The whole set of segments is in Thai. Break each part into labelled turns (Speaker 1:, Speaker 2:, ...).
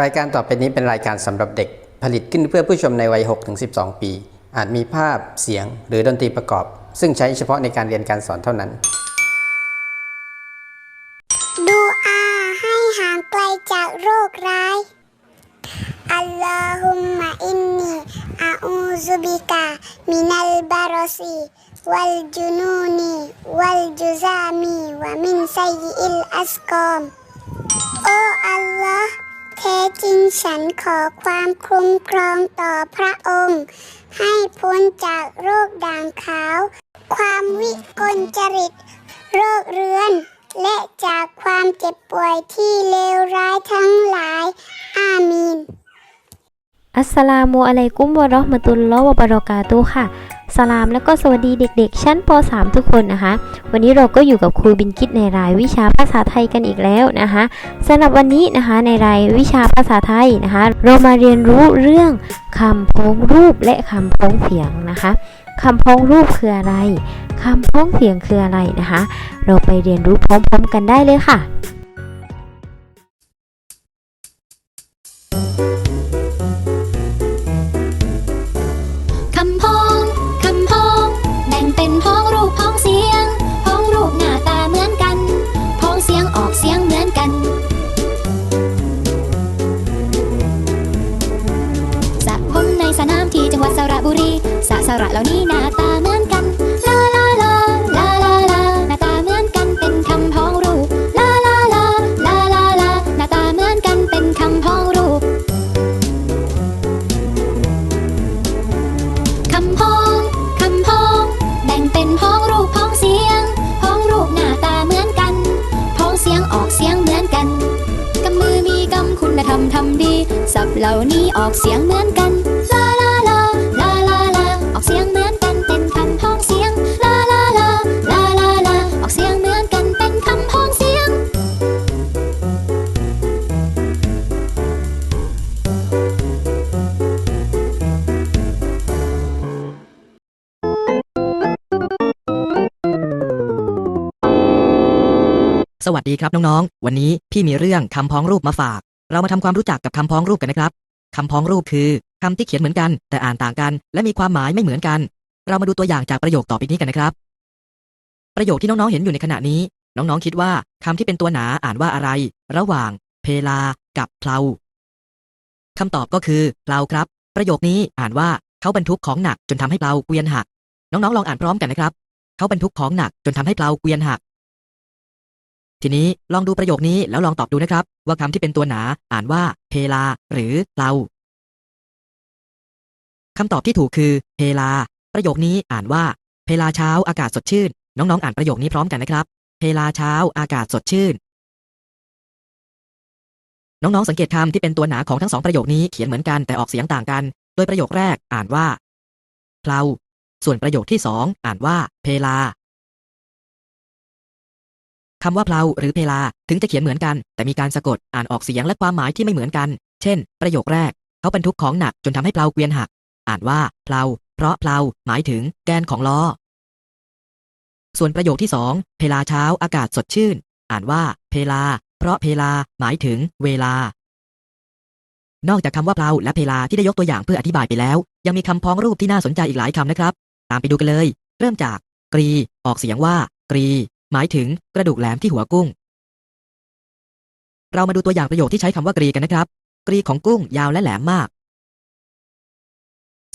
Speaker 1: รายการต่อไปนี้เป็นรายการสำหรับเด็กผลิตขึ้นเพื่อผู้ชมในวัย 6-12 ปี อาจมีภาพเสียงหรือดนตรีประกอบ ซึ่งใช้เฉพาะในการเรียนการสอนเท่านั้น
Speaker 2: ดูอาให้ห่างไกลจากโรคร้าย อัลลอฮุมมะอินนีอาอูซุบิกามินัลบารอซีวัลจุนูนีวัลจุซามีวะมินไซยิอิลอัสกอม ท้จริงฉันขอความคุ้มครองต่อพระองค์ ให้พ้นจากโรคด่างขาว ความวิกลจริต โรคเรื้อน และจากความเจ็บป่วยที่เลวร้ายทั้งหลาย อามีน
Speaker 3: อัสสลามุอะลัยกุมวะเราะห์มะตุลลอฮ์วะบะเราะกาตุค่ะ สลามแล้วก็สวัสดีเด็กๆ ชั้นป .3 ทุกคนนะคะ วันนี้เราก็อยู่กับครูบินคิดในรายวิชาภาษาไทยกันอีกแล้วนะคะสำหรับวันนี้นะคะในรายวิชาภาษาไทยนะคะ เรามาเรียนรู้เรื่องคำพ้องรูปและคำพ้องเสียงนะคะคำพ้องรูปคืออะไรคำพ้องเสียงคืออะไรนะคะ เราไปเรียนรู้พร้อมๆ กันได้เลยค่ะ
Speaker 4: ระสระเหล่านี้หน้าตาเหมือนกัน ลาลาลาลาลาลาหน้าตาเหมือนกันเป็นคำพ้องรูป ลาลาลาลาลาลาหน้าตาเหมือนกันเป็นคำพ้องรูป คำพ้อง คำพ้อง แบ่งเป็นพ้องรูปพ้องเสียง พ้องรูปหน้าตาเหมือนกัน พ้องเสียงออกเสียงเหมือนกัน กำมือมีกำคุณธรรมทำดี ศัพท์เหล่านี้ออกเสียง ส
Speaker 5: วัสดีครับน้องๆ วันนี้พี่มีเรื่องคำพ้องรูปมาฝาก เรามาทำความรู้จักกับคำพ้องรูปกันนะครับคำพ้องรูปคือคำที่เขียนเหมือนกัน แต่อ่านต่างกัน และมีความหมายไม่เหมือนกัน เรามาดูตัวอย่างจากประโยคต่อไปนี้กันนะครับ ประโยคที่น้องๆเห็นอยู่ในขณะนี้ น้องๆคิดว่าคำที่เป็นตัวหนาอ่านว่าอะไร ระหว่าง เพลา กับเพลาคำตอบก็คือเพลาครับ ประโยคนี้อ่านว่าเขาบรรทุกของหนักจนทำให้เพลาเกวียนหัก น้องๆลองอ่านพร้อมกันนะครับ เขาบรรทุกของหนักจนทำให้เพลาเกวียนหัก ทีนี้ลองดูประโยคนี้แล้วลองตอบดูนะครับ ว่าคำที่เป็นตัวหนาอ่านว่าเพลา หรือเราคำตอบที่ถูกคือเพลา ประโยคนี้อ่านว่า เพลาเช้าอากาศสดชื่น น้องๆ อ่านประโยคนี้พร้อมกันนะครับ เพลาเช้าอากาศสดชื่น น้องๆ สังเกตคำที่เป็นตัวหนาของทั้งสองประโยคนี้เขียนเหมือนกันแต่ออกเสียงต่างกัน โดยประโยคแรกอ่านว่าเพลาส่วนประโยคที่สองอ่านว่าเพลา คำว่าเพลาหรือเพลา ถึงจะเขียนเหมือนกัน แต่มีการสะกดอ่านออกเสียงและความหมายที่ไม่เหมือนกัน เช่น ประโยคแรก เขาบรรทุกของหนักจนทำให้เพลาเกวียนหัก อ่านว่าเพลาเพราะเพลาหมายถึงแกนของล้อ ส่วนประโยคที่สองเพลาเช้าอากาศสดชื่น อ่านว่าเพลา เพราะเพลา หมายถึง เวลา นอกจากคำว่าเพลาและเพลาที่ได้ยกตัวอย่างเพื่ออธิบายไปแล้ว ยังมีคำพ้องรูปที่น่าสนใจอีกหลายคำนะครับ ตามไปดูกันเลย เริ่มจากกรี ออกเสียงว่า กรี หมายถึงกระดูกแหลมที่หัวกุ้ง เรามาดูตัวอย่างประโยคที่ใช้คำว่ากรีกันนะครับ กรีของกุ้งยาวและแหลมมาก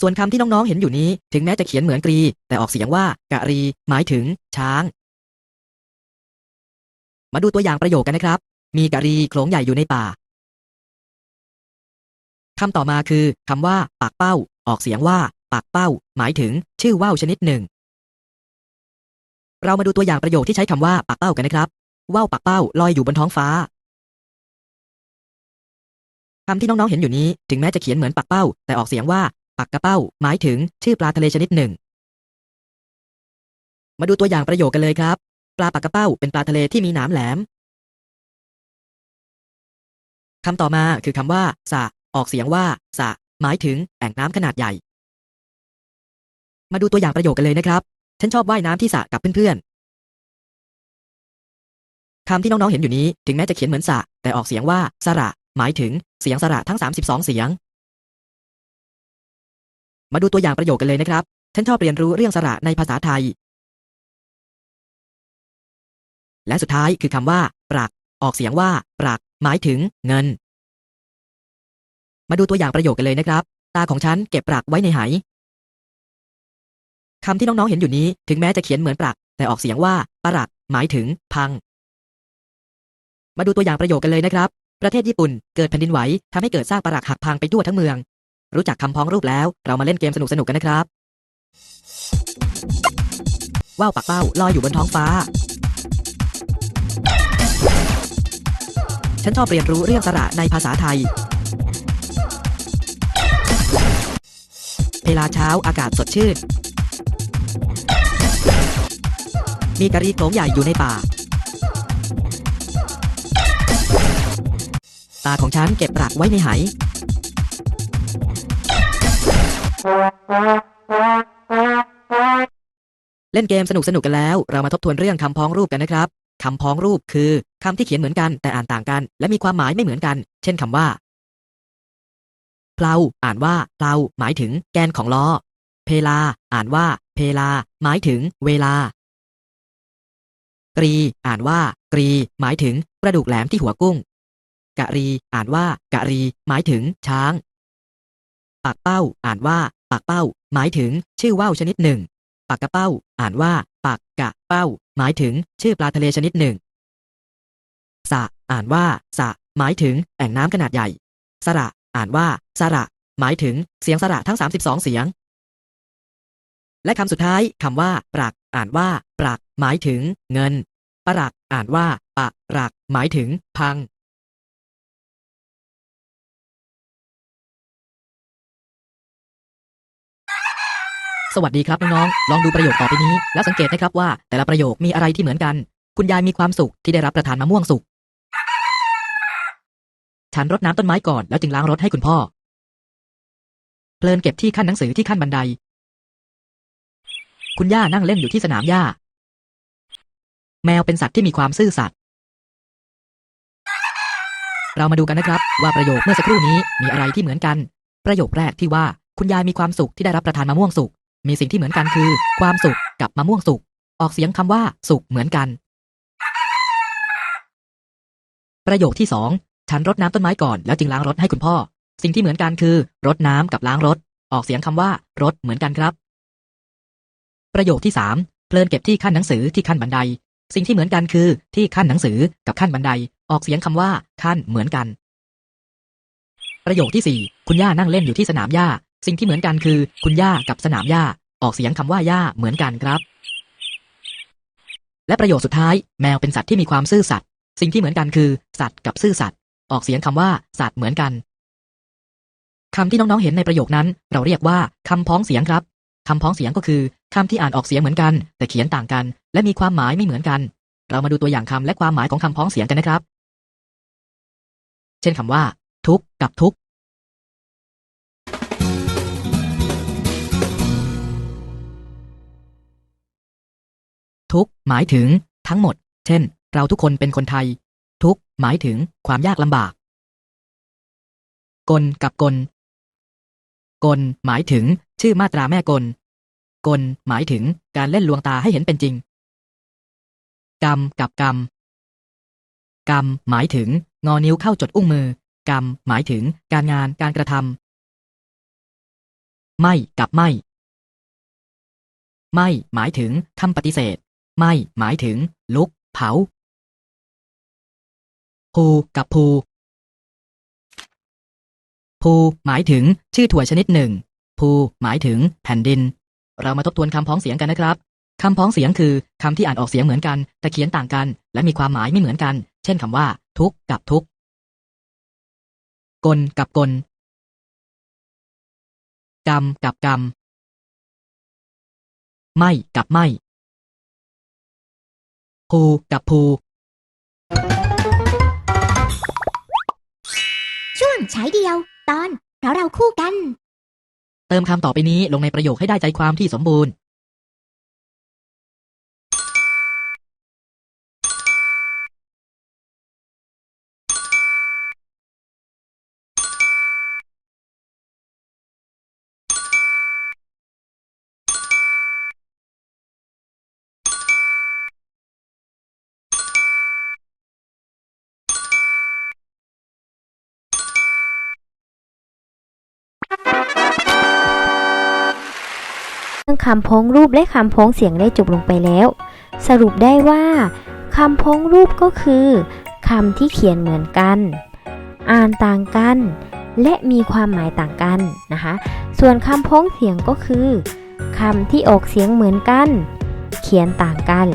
Speaker 5: ส่วนคำที่น้องๆเห็นอยู่นี้ ถึงแม้จะเขียนเหมือนกรี แต่ออกเสียงว่ากะรี หมายถึง ช้าง มาดูตัวอย่างประโยคกันนะครับ มีกะรีโขลงใหญ่อยู่ในป่าคำต่อมาคือคำว่า ปากเป้า ออกเสียงว่า ปากเป้า หมายถึง ชื่อว่าวชนิดหนึ่ง เรามาดูตัวอย่างประโยคที่ใช้คำว่าปากเป้ากันนะครับ ว่าวปากเป้าลอยอยู่บนท้องฟ้าคำที่น้องๆเห็นอยู่นี้ ถึงแม้จะเขียนเหมือนปากเป้า แต่ออกเสียงว่าปากกระเป้า หมายถึงชื่อปลาทะเลชนิดหนึ่ง มาดูตัวอย่างประโยคกันเลยครับ ปลาปากกระเป้าเป็นปลาทะเลที่มีหนามแหลมคำต่อมาคือคำว่าสะออกเสียงว่าสะหมายถึงแอ่งน้ำขนาดใหญ่ มาดูตัวอย่างประโยคกันเลยนะครับ ฉันชอบว่ายน้ำที่สระกับเพื่อนๆคำที่น้องๆเห็นอยู่นี้ ถึงแม้จะเขียนเหมือนสระแต่ออกเสียงว่าสระ หมายถึงเสียงสระทั้ง 32 เสียง มาดูตัวอย่างประโยคกันเลยนะครับ ฉันชอบเรียนรู้เรื่องสระในภาษาไทย และสุดท้ายคือคำว่า ปรัก ออกเสียงว่า ปรัก หมายถึง เงิน มาดูตัวอย่างประโยคกันเลยนะครับ ตาของฉันเก็บปรักไว้ในไห คำที่น้องๆเห็นอยู่นี้ ถึงแม้จะเขียนเหมือนปรัก แต่ออกเสียงว่าปรัก หมายถึง พัง มาดูตัวอย่างประโยคกันเลยนะครับ ประเทศญี่ปุ่น เกิดแผ่นดินไหวทำให้เกิดซากปรักหักพังไปทั่วทั้งเมือง รู้จักคำพ้องรูปแล้ว เรามาเล่นเกมสนุกๆกันนะครับว่าวปักเป้าลอยอยู่บนท้องฟ้า ฉันชอบเรียนรู้เรื่องสระในภาษาไทย เวลาเช้าอากาศสดชื่น มีกะรีโขลงใหญ่อยู่ในป่า ตาของฉันเก็บปรักไว้ในไหเล่นเกมสนุกสนุกกันแล้ว เรามาทบทวนเรื่องคำพ้องรูปกันนะครับคำพ้องรูปคือคำที่เขียนเหมือนกันแต่อ่านต่างกัน และมีความหมายไม่เหมือนกัน เช่นคำว่าเพลาอ่านว่าเพลาหมายถึงแกนของล้อ เพลา อ่านว่า เพลา หมายถึง เวลา กรี อ่านว่า กรี หมายถึง กระดูกแหลมที่หัวกุ้ง กะรี อ่านว่ากะรี หมายถึง ช้าง ปากเป้า อ่านว่า ปากเป้า หมายถึง ชื่อว่าวชนิดหนึ่ง ปากกระเป้า อ่านว่า ปากกะเป้า หมายถึง ชื่อปลาทะเลชนิดหนึ่งสะ อ่านว่าสะ หมายถึง แอ่งน้ำขนาดใหญ่ สระ อ่านว่าสระ หมายถึง เสียงสระทั้ง 32 เสียงและคำสุดท้ายคำว่า ปรัก อ่านว่า ปรัก หมายถึงเงิน ปรัก อ่านว่า ปะรัก หมายถึง พัง สวัสดีครับน้องๆ ลองดูประโยคต่อไปนี้ แล้วสังเกตนะครับว่า แต่ละประโยคมีอะไรที่เหมือนกัน คุณยายมีความสุขที่ได้รับประทานมะม่วงสุก ฉันรดน้ำต้นไม้ก่อนแล้วจึงล้างรถให้คุณพ่อ เพลินเก็บที่ขั้นหนังสือที่ขั้นบันได คุณย่านั่งเล่นอยู่ที่สนามหญ้า แมวเป็นสัตว์ที่มีความซื่อสัตย์เรามาดูกันนะครับ ว่าประโยคเมื่อสักครู่นี้มีอะไรที่เหมือนกัน ประโยคแรกที่ว่าคุณยายมีความสุขที่ได้รับประทานมะม่วงสุกมีสิ่งที่เหมือนกันคือ ความสุขกับมะม่วงสุกออกเสียงคำว่า สุกเหมือนกัน ประโยคที่สองฉันรดน้ำต้นไม้ก่อนแล้วจึงล้างรถให้คุณพ่อ สิ่งที่เหมือนกันคือรดน้ำกับล้างรถ ออกเสียงคำว่ารถเหมือนกันครับ ประโยคที่สามเพลินเก็บที่ขั้นหนังสือที่ขั้นบันได สิ่งที่เหมือนกันคือที่ขั้นหนังสือกับขั้นบันได ออกเสียงคำว่า ขั้นเหมือนกัน ประโยคที่สี่คุณย่านั่งเล่นอยู่ที่สนามหญ้า สิ่งที่เหมือนกันคือ คุณย่ากับสนามหญ้า ออกเสียงคำว่าหญ้าเหมือนกันครับ และประโยคสุดท้าย แมวเป็นสัตว์ที่มีความซื่อสัตย์สิ่งที่เหมือนกันคือ สัตว์กับซื่อสัตย์ออกเสียงคำว่า สัตว์เหมือนกันคำที่น้องๆเห็นในประโยคนั้น เราเรียกว่าคำพ้องเสียงครับ คำพ้องเสียงก็คือคำที่อ่านออกเสียงเหมือนกัน แต่เขียนต่างกัน และมีความหมายไม่เหมือนกัน เรามาดูตัวอย่างคำและความหมายของคำพ้องเสียงกันนะครับ เช่นคำว่า ทุกกับทุกทุกหมายถึง ทั้งหมด เช่น เราทุกคนเป็นคนไทย ทุกหมายถึงความยากลำบากกลกับกลกลหมายถึง ชื่อมาตราแม่กล กล หมายถึงการเล่นลวงตาให้เห็นเป็นจริง กรรมกับกรรม กรรม หมายถึง งอนิ้วเข้าจดอุ้งมือ กรรม หมายถึงการงานการกระทำไม่กับไม่ ไม่ หมายถึงคำปฏิเสธ ไม่ หมายถึง ลุก เผาภูกับภูภูหมายถึงชื่อถั่วชนิดหนึ่ง ภูหมายถึงแผ่นดิน เรามาทบทวนคำพ้องเสียงกันนะครับคำพ้องเสียงคือคำที่อ่านออกเสียงเหมือนกัน แต่เขียนต่างกัน และมีความหมายไม่เหมือนกัน เช่นคำว่า ทุกข์กับทุกข์กลกับกลกรรมกับกรรมไม่กับไม่ภูกับภู
Speaker 4: ช่วงใช้เดียว ตอนเพราะเราคู่กัน
Speaker 5: เติมคำต่อไปนี้ลงในประโยคให้ได้ใจความที่สมบูรณ์
Speaker 3: เรื่องคำพ้องรูปและคำพ้องเสียงได้จบลงไปแล้ว สรุปได้ว่าคำพ้องรูปก็คือคำที่เขียนเหมือนกัน อ่านต่างกัน และมีความหมายต่างกันนะคะ ส่วนคำพ้องเสียงก็คือคำที่ออกเสียงเหมือนกัน เขียนต่างกัน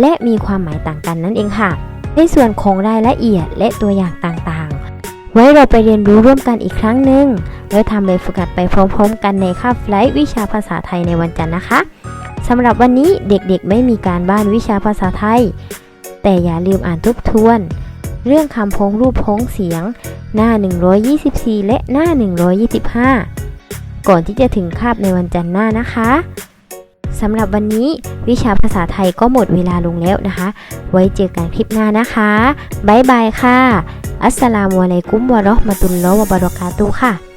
Speaker 3: และมีความหมายต่างกันนั่นเองค่ะ ในส่วนของรายละเอียดและตัวอย่างต่างๆ ไว้เราไปเรียนรู้ร่วมกันอีกครั้งหนึ่ง แล้วทำแบบฝึกหัดไปพร้อมๆ กันในคาบไฟล์วิชาภาษาไทยในวันจันทร์นะคะสำหรับวันนี้เด็กๆ ไม่มีการบ้านวิชาภาษาไทย แต่อย่าลืมอ่านทบทวน เรื่องคำพ้องรูปพ้องเสียง หน้า 124 และหน้า 125 ก่อนที่จะถึงคาบในวันจันทร์หน้านะคะสำหรับวันนี้วิชาภาษาไทยก็หมดเวลาลงแล้วนะคะ ไว้เจอกันคลิปหน้านะคะบ๊ายบายค่ะ อัสสลามุอะลัยกุมวะเราะห์มะตุลลอฮ์วะบะเราะกาตุค่ะ